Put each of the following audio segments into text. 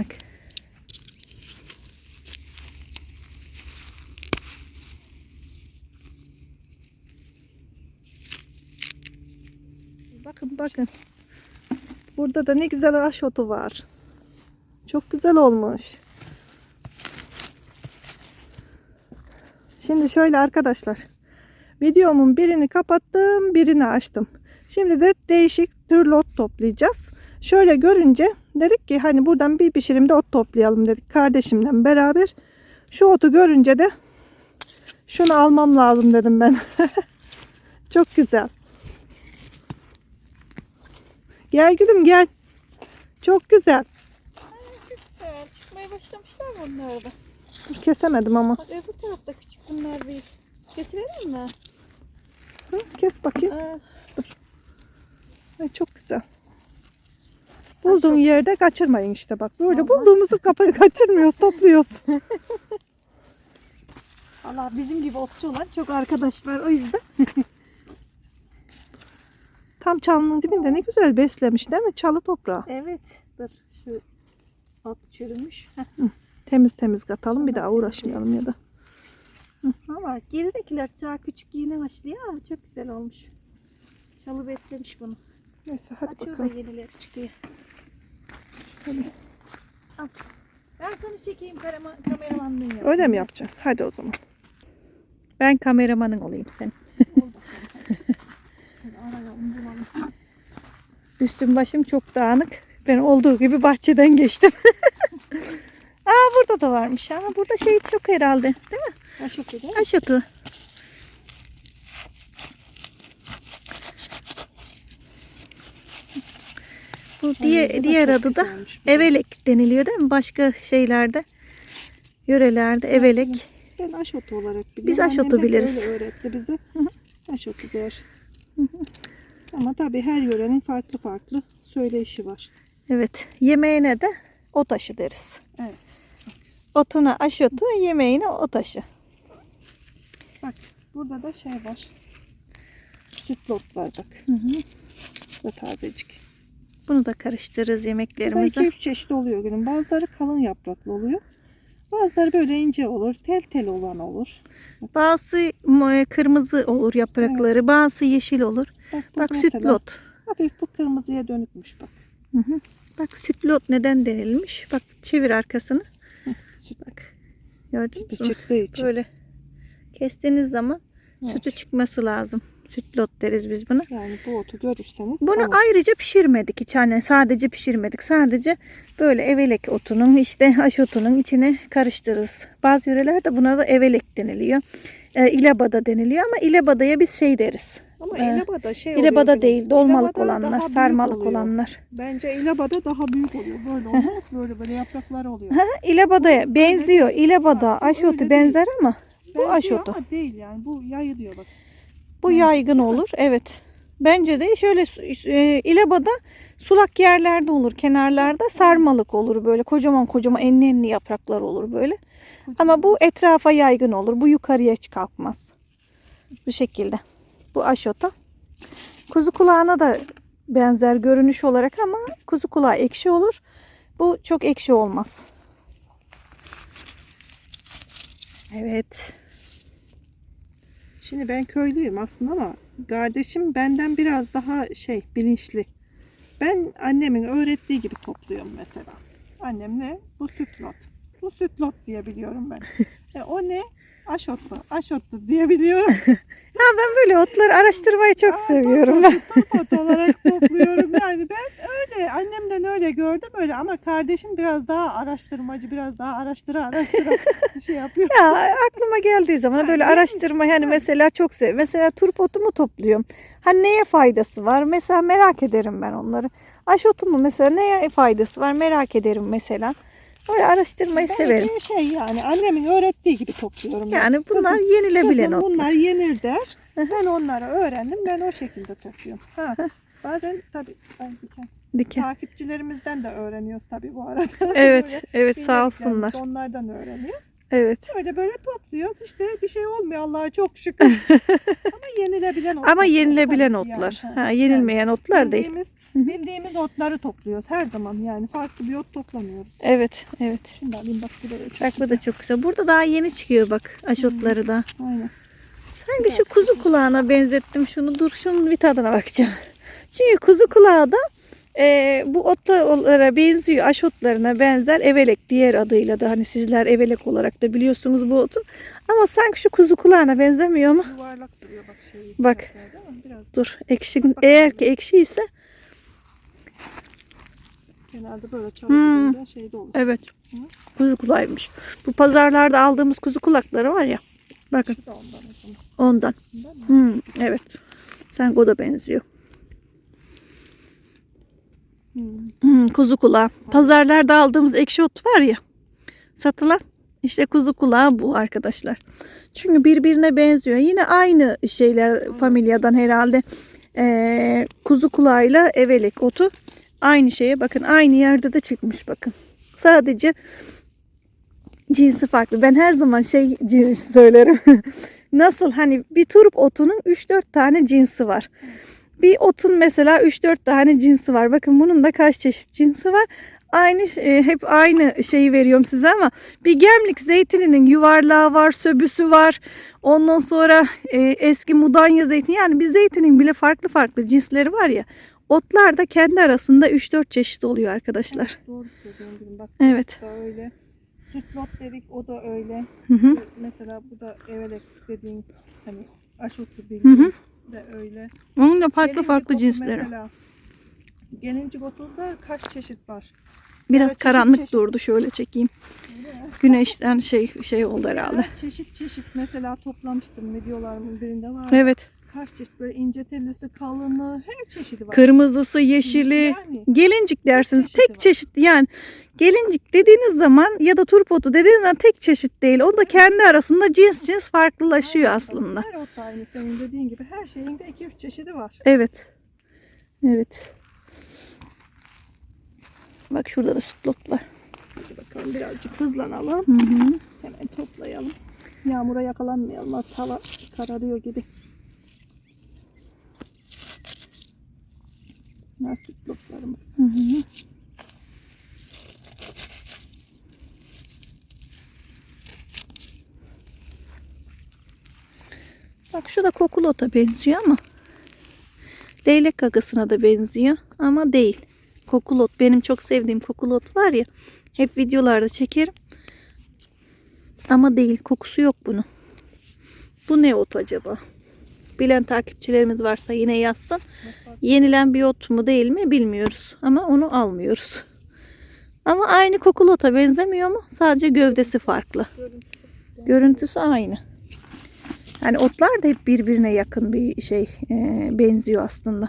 Bak. Bakın bakın. Burada da ne güzel ağaç otu var. Çok güzel olmuş. Şimdi şöyle arkadaşlar. Videomun birini kapattım, birini açtım. Şimdi de değişik türlü ot toplayacağız. Şöyle görünce dedik ki hani buradan bir pişirimde ot toplayalım dedik kardeşimle beraber. Şu otu görünce de şunu almam lazım dedim ben. Çok güzel. Gel gülüm gel. Çok güzel. Çok güzel. Çıkmaya başlamışlar mı onlar da? Kesemedim ama. Bak öbür tarafta küçük bunlar büyük. Kesiverir mi? Hı, kes bakayım. Aa, Ay, çok güzel. Bulduğun yerde kaçırmayın işte bak. Böyle bulduğumuzu kaçırmıyoruz, topluyoruz. Allah bizim gibi otçu olan çok arkadaşlar o yüzden. Tam çalının dibinde ne güzel beslemiş değil mi? Çalı toprağı. Evet. Dur şu ot çürümüş. Temiz temiz katalım bir daha uğraşmayalım ya da. Ama geridekiler daha küçük yeni başlıyor ama çok güzel olmuş. Çalı beslemiş bunu. Neyse hadi Bak şurada bakalım. yenileri çıkıyor. Şöyle. Ben sana çekeyim kameraman, kameramanlığını yapayım. Öyle mi yapacaksın? Hadi o zaman. Ben kameramanın olayım. Hadi bulalım. Üstüm başım çok dağınık. Ben olduğu gibi bahçeden geçtim. Aa burada da varmış. Ama burada şey çok herhalde. Değil mi? Ha şu kadar. Aşatı. Bu diye, diğer adı da evelek deniliyor değil mi? Başka şeylerde, yörelerde evelek. Ben aşotu olarak biliyorum. Biz aşotu biliriz. Öyle öğretti bize. aşotu der. Ama tabii her yörenin farklı farklı söyleyişi var. Evet. Yemeğine de o taşı deriz. Evet. Otuna aşotu, yemeğine o taşı. Bak burada da şey var. Süt lot var bak. Hı hı. Bu tazecik. Bunu da karıştırırız yemeklerimize. 2-3 çeşit oluyor günün. Bazıları kalın yapraklı oluyor. Bazıları böyle ince olur. Tel tel olan olur. Bazı m- kırmızı olur yaprakları, bazı yeşil olur. Bak, bu Bak sütlot. Hafif bu kırmızıya dönükmüş bak. Hı hı. Bak sütlot neden denilmiş? Bak çevir arkasını. Süt, Bak. Gördün mü? çıktığı için. Böyle kestiğiniz zaman Evet. sütü çıkması lazım. Sütlot deriz biz buna. Yani bu otu görürseniz Bunu alın. ayrıca pişirmedik hiç hani sadece pişirmedik. Sadece böyle evelek otunun işte haş otunun içine karıştırırız. Bazı yörelerde buna da evelek deniliyor. E, ilebada deniliyor ama ilebadaya biz şey deriz. Ama Ee, ilebada şey oluyor. İlebada benim. değil dolmalık İlebada olanlar, sarmalık oluyor. olanlar. Bence ilebada daha büyük oluyor. Böyle oluyor. böyle böyle yapraklar oluyor. Ha, ilebadaya benziyor. İlebada Ha, bu aş öyle otu değil. benzer ama bu aş Benziyor otu. ama değil yani. Bu yayılıyor bak. Bu yaygın olur. Evet. Bence de şöyle e, ilebada sulak yerlerde olur. Kenarlarda sarmalık olur böyle. Kocaman kocaman enli enli yapraklar olur böyle. Ama bu etrafa yaygın olur. Bu yukarıya hiç kalkmaz. Bu şekilde. Bu aşota. Kuzu kulağına da benzer görünüş olarak ama kuzu kulağı ekşi olur. Bu çok ekşi olmaz. Evet. Şimdi ben köylüyüm aslında ama kardeşim benden biraz daha şey bilinçli. Ben annemin öğrettiği gibi topluyorum mesela. Annem ne? Bu sütlot. Bu sütlot diye biliyorum ben. e, o ne? Aşotlu. Aşotlu diye biliyorum. Ha ben böyle otları araştırmayı çok Aa, seviyorum. Top, top, top olarak topluyorum. Yani ben öyle annemden öyle gördüm öyle ama kardeşim biraz daha araştırmacı biraz daha araştıra araştıra bir şey yapıyor. Ya aklıma geldiği zaman Ha, böyle araştırma yani mesela çok sev. Mesela turp otu mu topluyorum? Hani neye faydası var? Mesela merak ederim ben onları. Aş otu mu mesela neye faydası var? Merak ederim mesela. Böyle araştırmayı Ben severim. de şey yani annemin öğrettiği gibi topluyorum. ben. Yani bunlar Kızım- yenilebilen Kızım otlar. bunlar yenir der. Ben onları öğrendim. Ben o şekilde topluyorum. Ha. Bazen tabii ben diken- Diken. takipçilerimizden de öğreniyoruz tabii bu arada. Evet, evet sağ olsunlar. Onlardan öğreniyoruz. Evet. Böyle böyle topluyoruz. İşte bir şey olmuyor Allah'a çok şükür. Ama yenilebilen otlar. Ama yenilebilen tabii ki otlar. yani. Ha, yenilmeyen otlar değil. Bildiğimiz Bildiğimiz otları topluyoruz her zaman yani farklı bir ot toplamıyoruz. Evet, evet. Şimdi alayım bak buraya çok Bak bu da çok güzel. Burada daha yeni çıkıyor bak aşotları da. Aynen. Sanki şu kuzu kulağına benzettim şunu. Dur şunun bir tadına bakacağım. Çünkü kuzu kulağı da e, bu otlara benziyor. Aşotlarına benzer. Evelek diğer adıyla da hani sizler evelek olarak da biliyorsunuz bu otun. Ama sanki şu kuzu kulağına benzemiyor mu? Yuvarlak duruyor bak şey. Bak. Biraz Dur ekşi. Eğer ki ekşi ise genelde böyle Hmm. çalıştığında şeyde olur. evet. Kuzu kulağıymış. Bu pazarlarda aldığımız kuzu kulakları var ya. Bakın Şu da ondan ondan. Ondan? Hmm, evet. Sanki o da benziyor. Hmm. Hmm, kuzu kulağı. Pazarlarda aldığımız ekşi ot var ya. Satılan. İşte kuzu kulağı bu arkadaşlar. Çünkü birbirine benziyor. Yine aynı şeyler familyadan herhalde. Ee, kuzu kulağıyla evelek otu aynı şeye bakın aynı yerde de çıkmış bakın. Sadece cinsi farklı. Ben her zaman şey cins söylerim. Nasıl hani bir turp otunun 3-4 tane cinsi var. Bir otun mesela 3-4 tane cinsi var. Bakın bunun da kaç çeşit cinsi var. Aynı e, hep aynı şeyi veriyorum size ama bir gemlik zeytininin yuvarlağı var, söbüsü var. Ondan sonra e, eski mudanya zeytin yani bir zeytinin bile farklı farklı cinsleri var ya. Otlar da kendi arasında 3-4 çeşit oluyor arkadaşlar. Evet, doğru söylüyorsun. Bak Evet. da öyle. Sütlot dedik o da öyle. Hı hı. Mesela bu da evelek dediğin hani aşotu Hı bildiğin hı. de öyle. Onun da farklı Gelincik farklı otu cinsleri. Mesela, gelincik otuda kaç çeşit var? Biraz Evet, karanlık çeşit. durdu şöyle çekeyim. Güneşten şey şey oldu herhalde. Her çeşit çeşit mesela toplamıştım videolarımın birinde var. Evet. Kaç çeşit böyle ince tellisi, kalını her çeşidi var. Kırmızısı, yeşili, Yani gelincik dersiniz. çeşidi Tek var. çeşit yani gelincik dediğiniz zaman ya da turpotu dediğiniz zaman tek çeşit değil. O da kendi arasında cins cins farklılaşıyor Aynen, aslında. Her ot da aynı senin dediğin gibi her şeyin de 2-3 çeşidi var. Evet. Evet. Bak şurada da sütlotlar. Hadi bakalım birazcık hızlanalım. Hı hı. Hemen toplayalım. Yağmura yakalanmayalım. Hava kararıyor gibi. Bunlar sütlotlarımız. Hı hı. Bak şu da kokulota benziyor ama leylek gagasına da benziyor ama değil. Kokulot benim çok sevdiğim kokulot var ya hep videolarda çekerim. Ama değil kokusu yok bunun. Bu ne ot acaba? Bilen takipçilerimiz varsa yine yazsın. Yenilen bir ot mu değil mi bilmiyoruz. Ama onu almıyoruz. Ama aynı kokulota benzemiyor mu? Sadece gövdesi farklı. Görüntüsü aynı. Yani otlar da hep birbirine yakın bir şey e, benziyor aslında.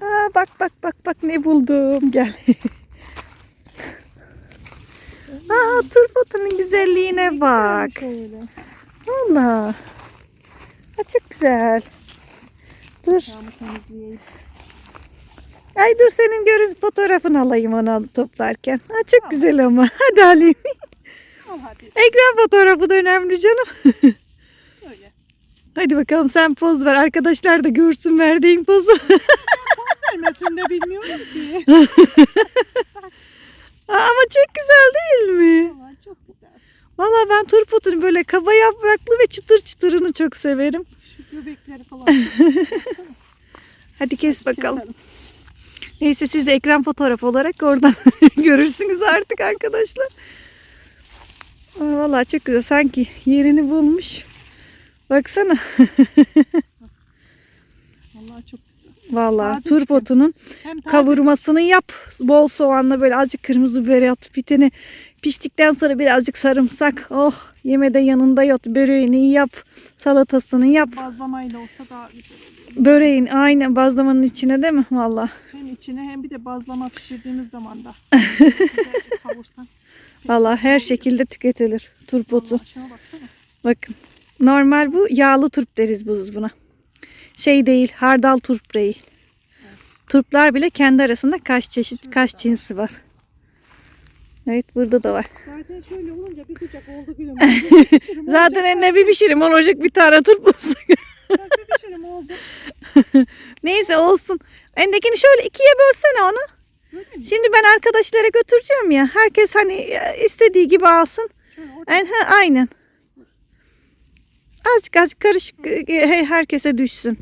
Aa, bak bak bak bak ne buldum gel. Aa turbotunun güzelliğine bak. Şöyle. Valla. Çok güzel. Dur. Ay dur senin görün fotoğrafını alayım onu toplarken. Ha, çok güzel ama. Hadi alayım. Ekran fotoğrafı da önemli canım. Öyle. Hadi bakalım sen poz ver. Arkadaşlar da görsün verdiğin pozu. Vermesini de bilmiyorum ki. Aa, ama çok güzel değil mi? Çok güzel. Valla ben turpotun böyle kaba yapraklı ve çıtır çıtırını çok severim. Şu göbekleri falan. Hadi kes bakalım. Keselim. Neyse siz de ekran fotoğrafı olarak oradan görürsünüz artık arkadaşlar. Aa, Vallahi çok güzel. Sanki yerini bulmuş. Baksana. Turpotunun Hem taze kavurmasını yap. Bol soğanla böyle azıcık kırmızı biber at. Biteni piştikten sonra birazcık sarımsak. Oh yemede yanında yat. Böreğini yap. Salatasını yap. bazlamayla olsa daha güzel. Böreğin aynen bazlamanın içine değil mi? Vallahi. Hem içine hem bir de bazlama pişirdiğimiz zaman da. Vallahi her şekilde tüketilir şuna baksana. Bakın. Normal bu yağlı turp deriz biz buna. Şey değil, hardal turp değil. Turplar bile kendi arasında kaç çeşit, kaç cinsi var. Evet burada da var. Zaten şöyle olunca bir kucak oldu gülüm. Zaten eline bir pişirim olacak bir tane turp olsun. bir pişirim oldu. Neyse olsun. Endekini şöyle ikiye bölsene onu. Şimdi ben arkadaşlara götüreceğim ya. Herkes hani e, istediği gibi alsın. Orada. Aynen. Azıcık azıcık karışık e, e, herkese düşsün.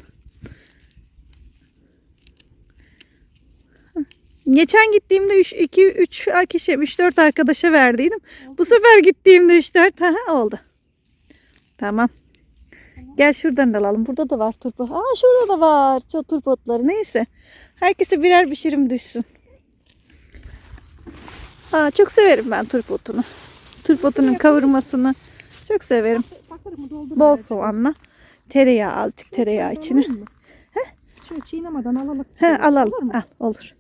Geçen gittiğimde 3 2 3 kişi 3 4 arkadaşa verdiydim. Bu sefer gittiğimde 3 4 ha oldu. Tamam. Gel şuradan da alalım. Burada da var turp. Aa şurada da var. Çok turp otları. Neyse. Herkese birer pişirim düşsün. Aa çok severim ben turp otunu. Turp otunun kavurmasını çok severim. Bol soğanla. Tereyağı azıcık tereyağı içine. Şöyle çiğnemeden alalım. He Olur alalım. mu? Al olur.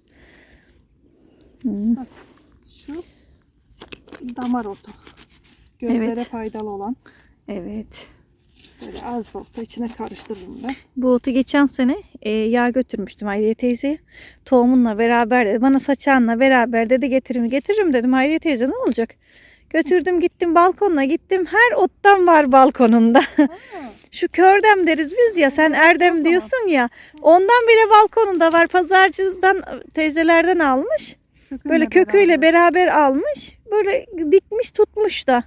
Hmm. Şu damar otu. Gözlere Evet. faydalı olan. Evet. Böyle az da olsa içine karıştırırım ben. Bu otu geçen sene e, yağ götürmüştüm Hayriye teyzeye. Tohumunla beraber dedi. Bana saçağınla beraber dedi getiririm getiririm dedim. Hayriye teyze ne olacak? Götürdüm gittim balkonuna gittim. Her ottan var balkonunda. Şu kördem deriz biz ya sen erdem diyorsun ya. Ondan bile balkonunda var. Pazarcıdan teyzelerden almış. Köküyle Böyle köküyle beraber. beraber almış. Böyle dikmiş tutmuş da.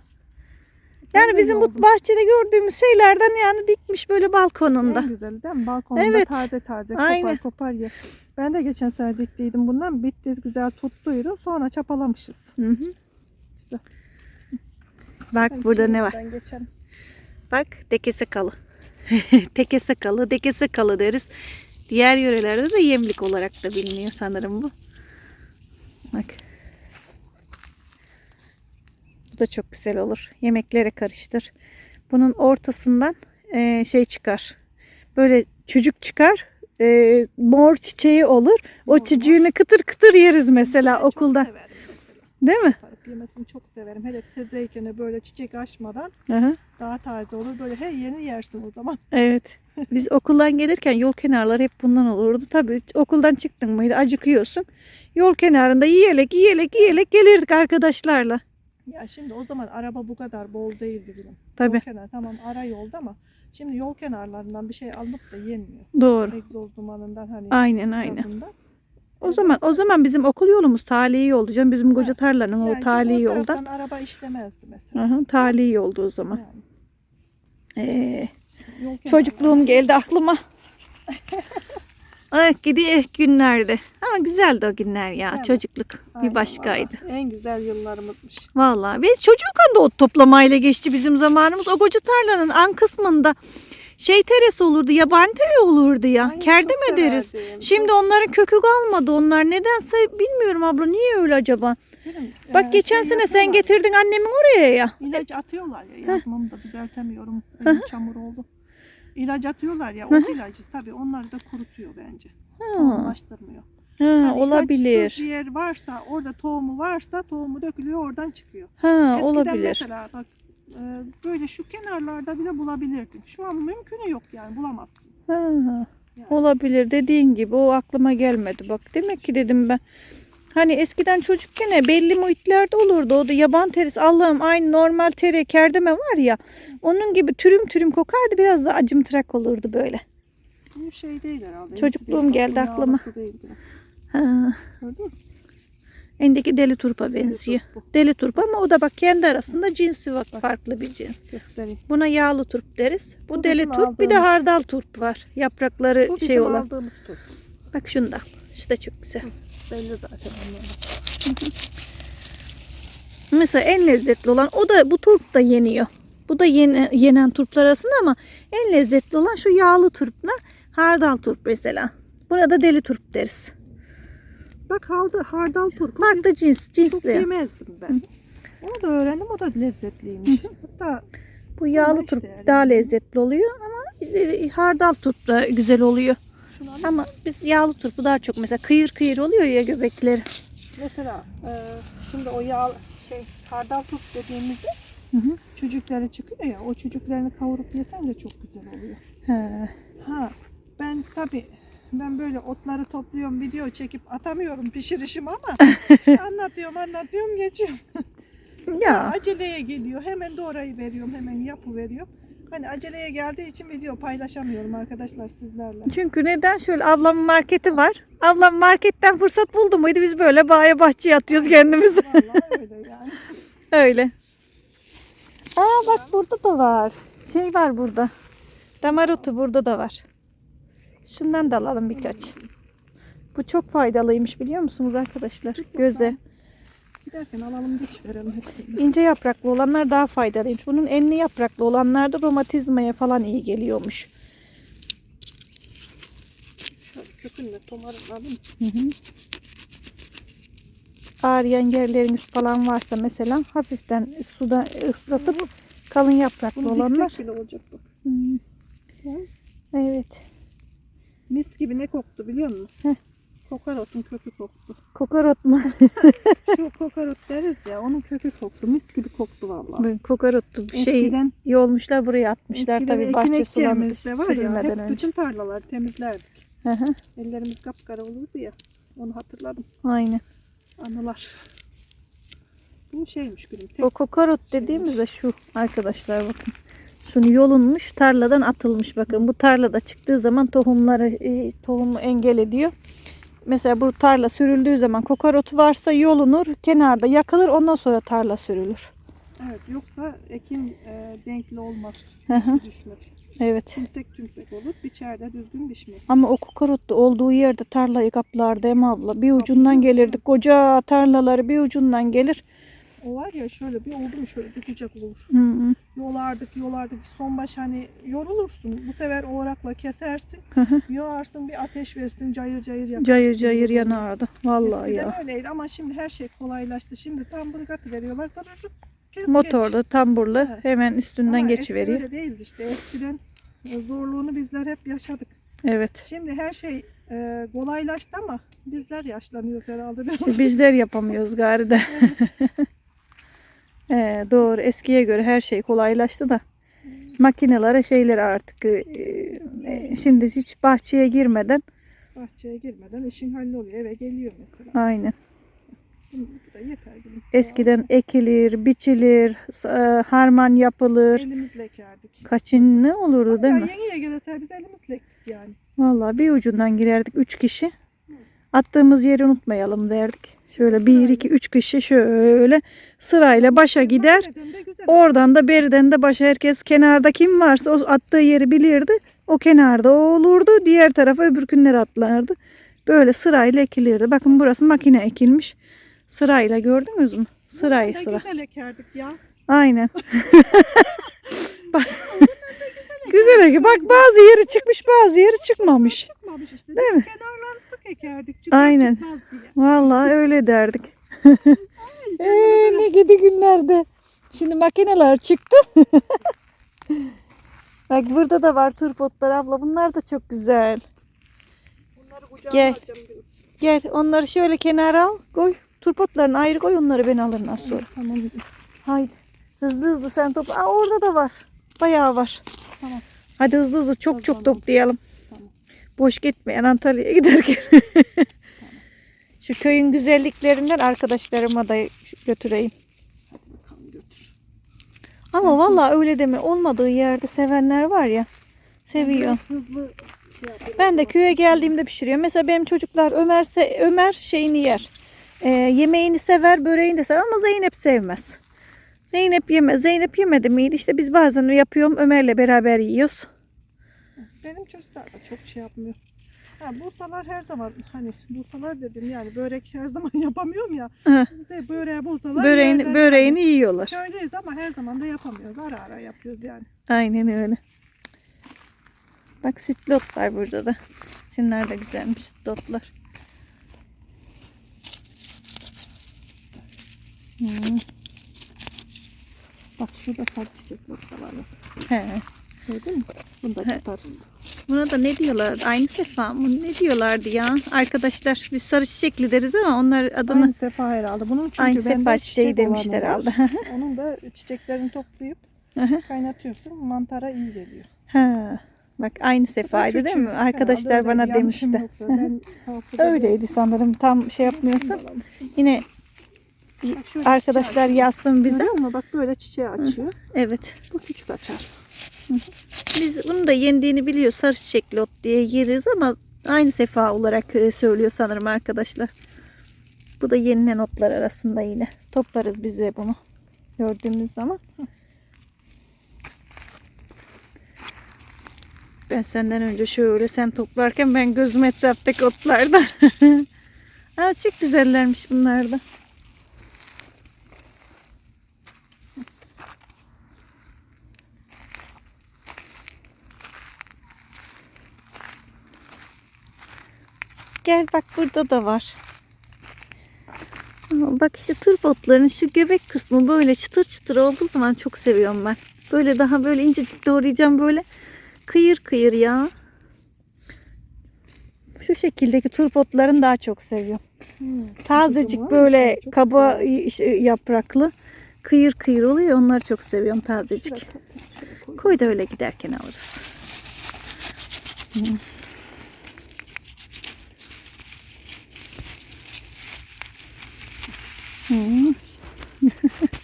Yani bizim bu bahçede gördüğümüz şeylerden yani dikmiş böyle balkonunda. En güzeli değil mi? Balkonda Evet. taze taze Aynen. kopar kopar ye. Ben de geçen sene diktiydim bundan. Bitti güzel tuttuydu. Sonra çapalamışız. Hı hı. Güzel. Bak Ben burada ne var? Geçen. Bak deke sakalı. Teke sakalı, deke sakalı deriz. Diğer yörelerde de yemlik olarak da biliniyor sanırım bu. Bak. Bu da çok güzel olur. Yemeklere karıştır. Bunun ortasından eee, şey çıkar. Böyle çocuk çıkar. Eee, mor çiçeği olur. O çiçeğini kıtır kıtır yeriz mesela Ben okulda. Değil mi? Tarıp yemesini çok severim. Hele tezeyken böyle çiçek açmadan hı. daha taze olur. Böyle her yerini yersin o zaman. Evet. Biz okuldan gelirken yol kenarları hep bundan olurdu. Tabii okuldan çıktın mıydı acıkıyorsun. Yol kenarında yiyerek yiyerek yiyerek gelirdik arkadaşlarla. Ya şimdi o zaman araba bu kadar bol değildi gülüm. Tabii. Yol kenar tamam ara yolda ama şimdi yol kenarlarından bir şey alınıp da yenmiyor. Doğru. Egzoz dumanından hani Aynen aynen. gazından. O zaman o zaman bizim okul yolumuz talihi yoldu canım. Bizim koca tarlanın Yani o şimdi talihi o taraftan araba işlemezdi mesela. Hı hı, talihi yoldu o zaman. Yani Ee, yol kenarları- çocukluğum geldi aklıma. Ay gidiyor günlerdi. Ama güzeldi o günler ya. Evet. Çocukluk Aynen bir başkaydı. vallahi. En güzel yıllarımızmış. Vallahi biz çocukken de ot toplamayla geçti bizim zamanımız. O koca tarlanın an kısmında şey teres olurdu, yabani tere olurdu ya. Ay, çok ederiz. severdim. Şimdi onların kökü kalmadı. Onlar nedense bilmiyorum abla niye öyle acaba? Bak Ee, geçen şey sene sen yapıyorlar. getirdin annemin oraya ya. İlaç atıyorlar ya yazmamı da düzeltemiyorum. Çamur oldu. İlaç atıyorlar ya o ilacı tabii onları da kurutuyor bence. Tohumlaştırmıyor. ha, Hani olabilir. bir yer varsa orada tohumu varsa tohumu dökülüyor oradan çıkıyor. Ha, Eskiden olabilir. mesela bak böyle şu kenarlarda bile bulabilirdin. Şu an mümkünü yok yani bulamazsın. Ha, Yani. olabilir dediğin gibi o aklıma gelmedi bak. Demek ki dedim ben. Hani eskiden çocukken belli muhitlerde olurdu. O da yaban terisi. Allah'ım aynı normal tere kerdeme var ya. Onun gibi türüm türüm kokardı. Biraz da acımtırak olurdu böyle. Bu şey değil herhalde. Çocukluğum geldi aklıma. Ha, Gördün mü? Endeki deli turpa benziyor. Deli turp ama o da bak kendi arasında cinsi bak farklı bir cins. Göstereyim. Buna yağlı turp deriz. Bu, Bu deli turp bir de hardal turp var. Yaprakları Bu şey olan. aldığımız tuz. Bak şunda. Şu da çok güzel. Belli zaten. Mesela en lezzetli olan o da bu turp da yeniyor. Bu da yeni, yenen turplar arasında ama en lezzetli olan şu yağlı turpla hardal turp mesela. Buna da deli turp deriz. Bak halda, hardal turpu Farklı cins, çok cinsli. yemezdim ben. Onu da öğrendim. O da lezzetliymiş. Hatta Bu yağlı işte turp yani. daha lezzetli oluyor ama e, hardal turp da güzel oluyor. Ama biz yağlı turpu daha çok mesela kıyır kıyır oluyor ya göbekleri. mesela e, şimdi o yağ şey hardal turp dediğimizde Hı hı. çocukları çıkıyor ya o çocuklarını kavurup yesen de çok güzel oluyor. He. Ha ben tabi ben böyle otları topluyorum video çekip atamıyorum pişirişim ama anlatıyorum anlatıyorum geçiyorum. Ya Aceleye geliyor. Hemen de orayı veriyorum. Hemen yapı veriyorum. Hani aceleye geldiği için video paylaşamıyorum arkadaşlar sizlerle. çünkü neden? Şöyle ablamın marketi var. Ablam marketten fırsat buldu muydu biz böyle bağya bahçeye atıyoruz kendimiz. Vallahi öyle yani. Öyle. Aa bak burada da var. Şey var burada. Damar otu burada da var. Şundan da alalım birkaç. Bu çok faydalıymış biliyor musunuz arkadaşlar? Göze. Giderken alalım güç verelim hepsini. İnce yapraklı olanlar daha faydalıymış. Bunun enli yapraklı olanlar da romatizmaya falan iyi geliyormuş. Şöyle kökünle tomarlayalım. Hı hı. Ağrıyan yerleriniz falan varsa mesela hafiften suda ıslatıp kalın yapraklı Bunu olanlar. bile olacak bak. Ya, Evet. Mis gibi ne koktu biliyor musun? Heh. Kokarotun kökü koktu. Kokarot mu? Şu kokarot deriz ya onun kökü koktu. Mis gibi koktu vallahi. Bu Kokarottu şey Eskiden, yolmuşlar buraya atmışlar tabii bahçe ekeceğimizde var ya hep önce. bütün tarlaları temizlerdik. Hı hı, Ellerimiz kapkara olurdu ya. Onu hatırladım. Aynen. Anılar. Bu şeymiş gülüm. O kokarot dediğimiz de şu arkadaşlar bakın. Şunu yolunmuş tarladan atılmış bakın. Bu tarlada çıktığı zaman tohumları e, tohumu engel ediyor. Mesela bu tarla sürüldüğü zaman kokarot varsa yolunur, kenarda yakılır, ondan sonra tarla sürülür. Evet yoksa ekin e, denkli olmaz. Hı hı, Düşmez. Evet. Tümsek tümsek olur. Biçerde düzgün biçmez. Ama o kokarot da olduğu yerde tarlayı kaplardı Ema abla. Bir ucundan gelirdi. Koca tarlaları bir ucundan gelir. O var ya şöyle bir oldu mu şöyle bir kucak olur. Hı hı. Yolardık yolardık. Son baş hani yorulursun. Bu sefer orakla kesersin. Hı hı. Yorarsın bir ateş verirsin cayır cayır yaparsın. Cayır cayır yanardı. Vallahi Eskiden ya. öyleydi ama şimdi her şey kolaylaştı. Şimdi tam bunu katı veriyorlar. Kes geç. Motorlu, tamburlu Evet. hemen üstünden Ama geçiveriyor. Öyle değildi işte. Eskiden e, zorluğunu bizler hep yaşadık. Evet. Şimdi her şey e, kolaylaştı ama bizler yaşlanıyoruz herhalde biraz. Bizler yapamıyoruz gari de. Ee, doğru. Eskiye göre her şey kolaylaştı da. Makinelere şeyler artık e, e, şimdi hiç bahçeye girmeden Bahçeye girmeden işin halloluyor. Eve geliyor mesela. aynen. Eskiden ekilir, biçilir, e, harman yapılır. Elimizle ekerdik. Kaçın ne olurdu değil Ya mi? Yengeye gelirse biz elimizle yani. Vallahi bir ucundan girerdik üç kişi. Attığımız yeri unutmayalım derdik. Şöyle bir, iki, üç kişi şöyle sırayla başa gider. Oradan da beriden de başa herkes kenarda kim varsa o attığı yeri bilirdi. O kenarda o olurdu. Diğer tarafa öbür günler atlardı. Böyle sırayla ekilirdi. Bakın burası makine ekilmiş. Sırayla gördünüz mü? Sırayı sıra. güzel ekerdik ya. Aynen. Bak, güzel eki. Bak bazı yeri çıkmış bazı yeri çıkmamış. Çıkmamış işte. Değil mi? Kenarlarını sık ekerdik. Çıkar Aynen. çıkmaz diye. Vallahi öyle derdik. Eee ne gidi günlerde. Şimdi makineler çıktı. Bak burada da var turpotlar abla. Bunlar da çok güzel. Bunları kucağıma Gel. alacağım. Gel onları şöyle kenara al. Koy. Turpotlarını ayrı koy onları ben alırım az sonra. Tamam. Haydi. Hızlı hızlı sen topla. Aa, orada da var. Bayağı var. Tamam. Hadi hızlı hızlı çok çok toplayalım. Boş gitmeyen Antalya'ya giderken. Şu köyün güzelliklerinden arkadaşlarıma da götüreyim. Ama vallahi öyle deme. Olmadığı yerde sevenler var ya. Seviyor. Hızlı şey. Ben de köye geldiğimde pişiriyorum. Mesela benim çocuklar Ömerse Ömer şeyini yer. Ee, yemeğini sever, böreğini de sever ama Zeynep sevmez. Zeynep yemez. Zeynep yemedi miydi? İşte biz bazen yapıyorum. Ömer'le beraber yiyoruz. Benim çocuklar da çok şey yapmıyor. Ha, bulsalar her zaman hani bulsalar dedim yani börek her zaman yapamıyorum ya. Hı. Bize böreği bulsalar Böreğini, yerler. böreğini yiyorlar. Köydeyiz ama her zaman da yapamıyoruz. Ara ara yapıyoruz yani. Aynen öyle. Bak sütlü otlar burada da. Şunlar da güzelmiş sütlü otlar. Hmm. Bak şurada sarı çiçek bulsalar. He. Gördün mü? Bunu da tutarız. Buna da ne diyorlar? Aynı sefa mı? Ne diyorlardı ya? Arkadaşlar biz sarı çiçekli deriz ama onlar adını Aynı sefa herhalde. Bunun çünkü aynı sefa çiçeği demişler herhalde. Onun da çiçeklerini toplayıp kaynatıyorsun. Mantara iyi geliyor. ha. Bak aynı sefaydı değil mi? Arkadaşlar Herhalde bana demişti. Öyleydi sanırım tam şey yapmıyorsam. Yine Bak Arkadaşlar yazsın bize. Bak böyle çiçeği açıyor. Evet. Bu küçük açar. Biz bunu da yendiğini biliyor sarı çiçekli ot diye yeriz ama aynı sefa olarak e, söylüyor sanırım arkadaşlar. Bu da yenilen otlar arasında yine. Toplarız biz de bunu gördüğümüz zaman. Ben senden önce şöyle sen toplarken ben gözüm etraftaki otlarda. Aa, çok güzellermiş bunlar da. Gel bak burada da var. Aa, Bak işte turp otlarının şu göbek kısmı böyle çıtır çıtır olduğu zaman çok seviyorum ben. Böyle daha böyle incecik doğrayacağım böyle kıyır kıyır ya. Şu şekildeki turp otlarını daha çok seviyorum. Tazecik Kocaman, böyle çok kaba şey, yapraklı kıyır kıyır oluyor. Onları çok seviyorum tazecik. Şuraya koy, şuraya koy. Koy da öyle giderken alırız. Hı.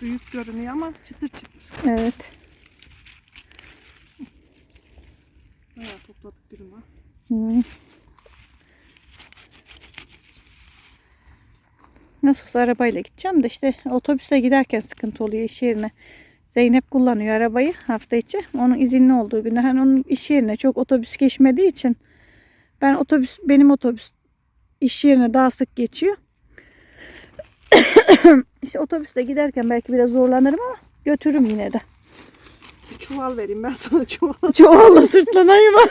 Büyük görünüyor ama çıtır çıtır. Evet. Bayağı topladık duruma. Hı. Nasıl olsa arabayla gideceğim de işte otobüsle giderken sıkıntı oluyor iş yerine. Zeynep kullanıyor arabayı hafta içi. Onun izinli olduğu günde. Hani onun iş yerine çok otobüs geçmediği için ben otobüs benim otobüs iş yerine daha sık geçiyor. işte otobüsle giderken belki biraz zorlanırım ama götürürüm yine de. Bir çuval vereyim ben sana çuval. Çuvalla sırtlanayım?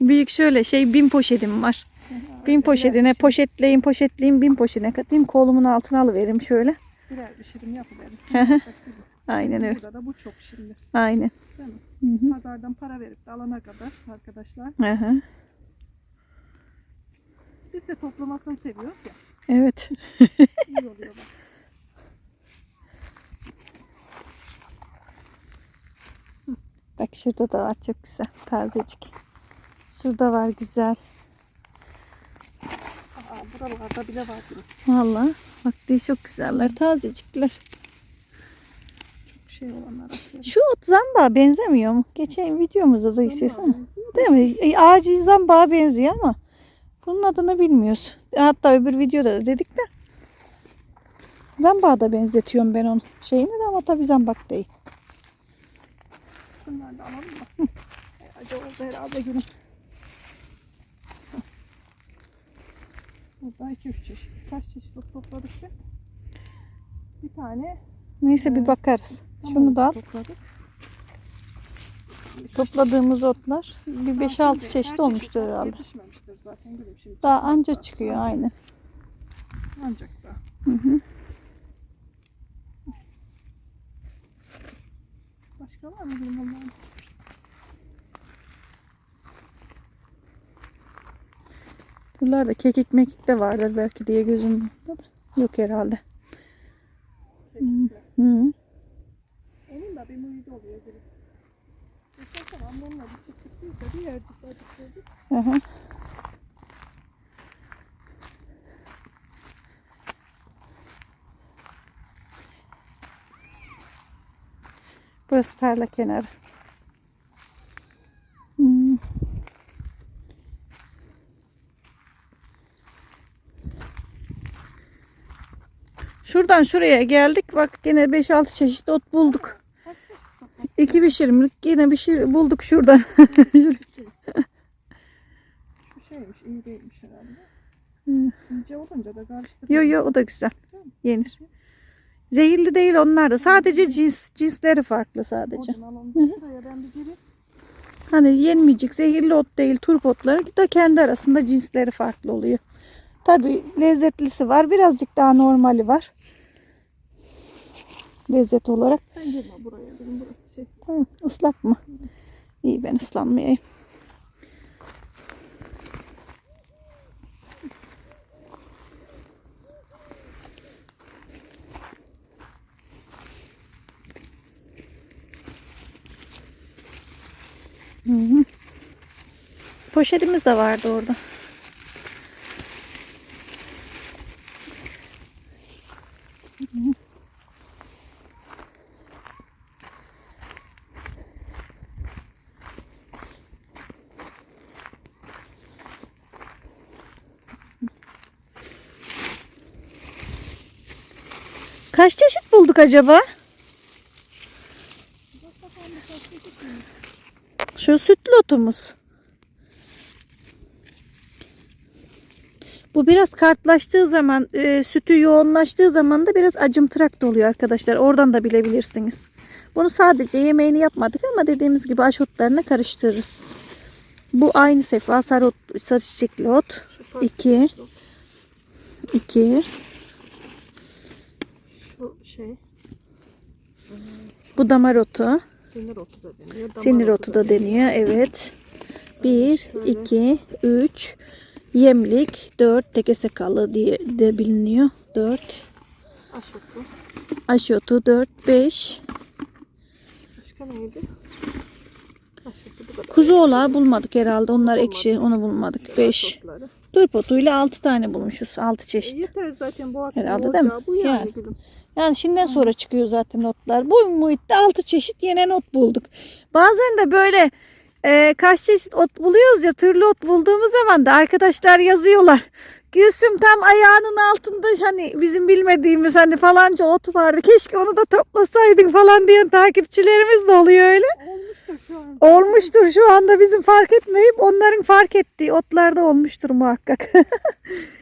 Büyük şöyle şey bin poşetim var. Bin poşetine poşetleyin poşetleyin bin poşetine katayım kolumun altına alıveririm şöyle. Birer bir şirin yapıverirsin. Aynen öyle. Burada da bu çok şimdi. Aynen. Değil mi? Hı hı. Pazardan para verip de alana kadar arkadaşlar. Hı hı. Biz de toplamasını seviyoruz ya. Evet. İyi oluyor bak. Bak şurada da var çok güzel. Tazecik. Şurada var güzel. Aa, buralarda bile var. Vallahi bak diye çok güzeller. Tazecikler. Çok şey olanlar. atıyorum. Şu ot zamba benzemiyor mu? Geçen videomuzda da istiyorsan. Değil mi? E, Ağacı zambağa benziyor ama bunun adını bilmiyoruz. Hatta öbür videoda da dedik de. Zambağa da benzetiyorum ben onu. Şeyini de ama tabii zambak değil. Şunları da alalım mı? E, Acı oldu herhalde günüm. Burada iki üç çeşit. Kaç çeşit topladık biz? Bir tane. Neyse bir Evet. bakarız. Şunu da al. Topladık. Topladığımız otlar bir Daha 5-6 şimdi her çeşit olmuştur herhalde. Yetişmemiştir zaten gülüm şimdi. Daha anca çıkıyor Ancak- aynen. Ancak daha. Hı hı. Başka var mı gülüm onların? Buralarda kekik mekik de vardır belki diye gözümde. de. Yok herhalde. Kekikler. Hı. Onun da bir muhidu oluyor gülüm. Geçen zaman onunla bir çıktık bir yerdik acıktırdık. Aha. Burası tarla kenarı. Hmm. Şuradan şuraya geldik. Bak yine 5-6 çeşit ot bulduk. İki pişirimlik yine bir şey bulduk şuradan. Şu şeymiş iyi değilmiş herhalde. Hı. İnce olunca da karıştırıyor. yo yo o da güzel. Yenir. Zehirli değil onlar da. Sadece cins cinsleri farklı sadece. Hani yenmeyecek zehirli ot değil turp otları da kendi arasında cinsleri farklı oluyor. Tabi lezzetlisi var. Birazcık daha normali var. Lezzet olarak. Sen girme buraya dedim burası şey. Tamam, ıslak mı? İyi ben ıslanmayayım. Hı hı. Poşetimiz de vardı orada. Kaç çeşit bulduk acaba? Süt lotumuz. Bu biraz kartlaştığı zaman, e, sütü yoğunlaştığı zaman da biraz acımtırak da oluyor arkadaşlar. Oradan da bilebilirsiniz. Bunu sadece yemeğini yapmadık ama dediğimiz gibi aşotlarına karıştırırız. Bu aynı sefa sarı, ot, sarı çiçekli ot. Şu farklı 2 şu- 2 Şu şey Bu damar otu. Sinir otu da deniyor. damar Sinir otu da deniyor. Evet. 1, Şöyle. 2, 3. Yemlik 4. Teke sakalı diye de biliniyor. 4. Aşıklı. Aş otu 4, 5. Başka neydi? Aşıklı bu kadar. Kuzu olağı bulmadık herhalde. Onlar ekşi. Onu bulmadık. 5. Otları. Turp otuyla 6 tane bulmuşuz. 6 E, çeşit. yeter zaten bu akşam Herhalde değil mi? Bu yani, Yani. Yani şimdiden sonra çıkıyor zaten otlar. Bu muhitte 6 çeşit yine not bulduk. Bazen de böyle e, kaç çeşit ot buluyoruz ya türlü ot bulduğumuz zaman da arkadaşlar yazıyorlar. Gülsüm tam ayağının altında hani bizim bilmediğimiz hani falanca ot vardı. Keşke onu da toplasaydın falan diyen takipçilerimiz de oluyor öyle. Olmuştur şu an. Olmuştur şu anda bizim fark etmeyip onların fark ettiği otlarda olmuştur muhakkak.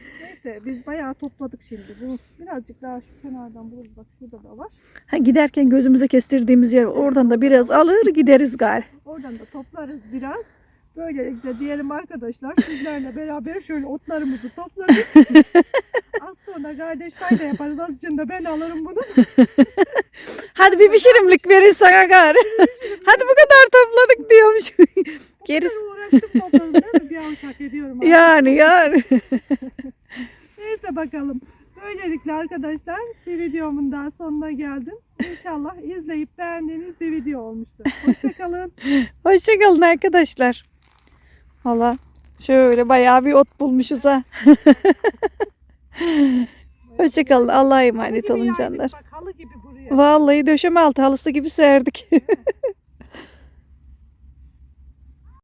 Neyse biz bayağı topladık şimdi. Bu birazcık daha şu kenardan buluruz. Bak şurada da var. Ha, giderken gözümüze kestirdiğimiz yer oradan da biraz alır gideriz gari. Oradan da toplarız biraz. Böylelikle diyelim arkadaşlar sizlerle beraber şöyle otlarımızı toplarız. Az sonra kardeş payda yaparız. Az içinde ben alırım bunu. Hadi bir pişirimlik verin sana gari. Hadi bu kadar topladık diyormuş. Gerisi. Uğraştım topladım değil mi? Bir avuç hak ediyorum. artık. Yani yani. Neyse bakalım. Böylelikle arkadaşlar bir videomun daha sonuna geldim. İnşallah izleyip beğendiğiniz bir video olmuştur. Hoşçakalın. Hoşçakalın arkadaşlar. Valla şöyle bayağı bir ot bulmuşuz ha. Hoşçakalın. Allah'a emanet olun canlar. Bak halı gibi buraya. Vallahi döşeme altı halısı gibi serdik.